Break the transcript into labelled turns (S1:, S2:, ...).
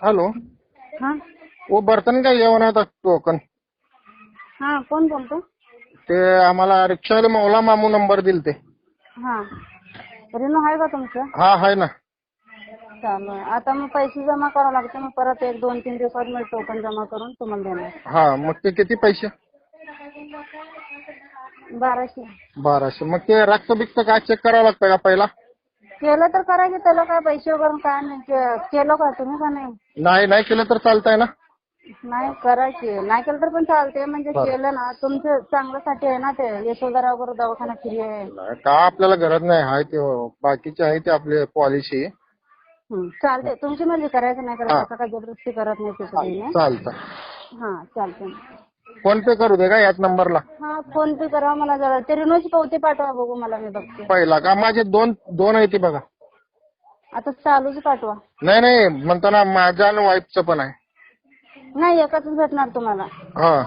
S1: Hello.
S2: हाँ.
S1: वो बर्तन का जेवण होता टोकन?
S2: हाँ कौन बोलतो?
S1: ते आम्हाला रिक्षावाले मौला मामू नंबर दिल ते
S2: हाँ. रिनो आहे का तुमचं?
S1: हा आहे ना.
S2: चालू आहे आता मग पैसे जमा करावं लागते मग परत एक दोन तीन दिवसात मी टोकन जमा करून तुम्हाला देणार.
S1: हा मग ते किती पैसे?
S2: बाराशे.
S1: बाराशे. मग ते रक्त बिक्त काय चेक करावं लागतं का पहिला?
S2: केलं तर करायचं त्याला काय पैसे वगैरे काय नाही. के- केलं का तुम्ही का नाही?
S1: नाही नाही केलं तर चालतंय ना.
S2: नाही करायचे. नाही केलं तर पण चालते म्हणजे
S1: बरं.
S2: केलं ना तुमचं चांगल्यासाठी आहे ना ते. यशोधरा वगैरे दवाखाना फ्री आहे.
S1: नाही, का आपल्याला गरज नाही? हाय ते बाकीचे आहे ते आपले पॉलिसी
S2: हं, चालते तुमची म्हणजे करायचं नाही
S1: हा.
S2: करायचं असं काही जबरदस्ती करत नाही
S1: चालतं
S2: हा चालते
S1: फोन पे करू दे का याच नंबरला
S2: हा फोन पे करा मला जरा. ते रिनोची पावती पाठवा बघू मला मी बघते.
S1: पहिला का? माझे दोन दोन आहे ती बघा.
S2: आता चालूच पाठवा.
S1: नाही नाही म्हणताना माझ्या आणि वाईफचं पण आहे.
S2: नाही एकच भेटणार तुम्हाला.
S1: हा.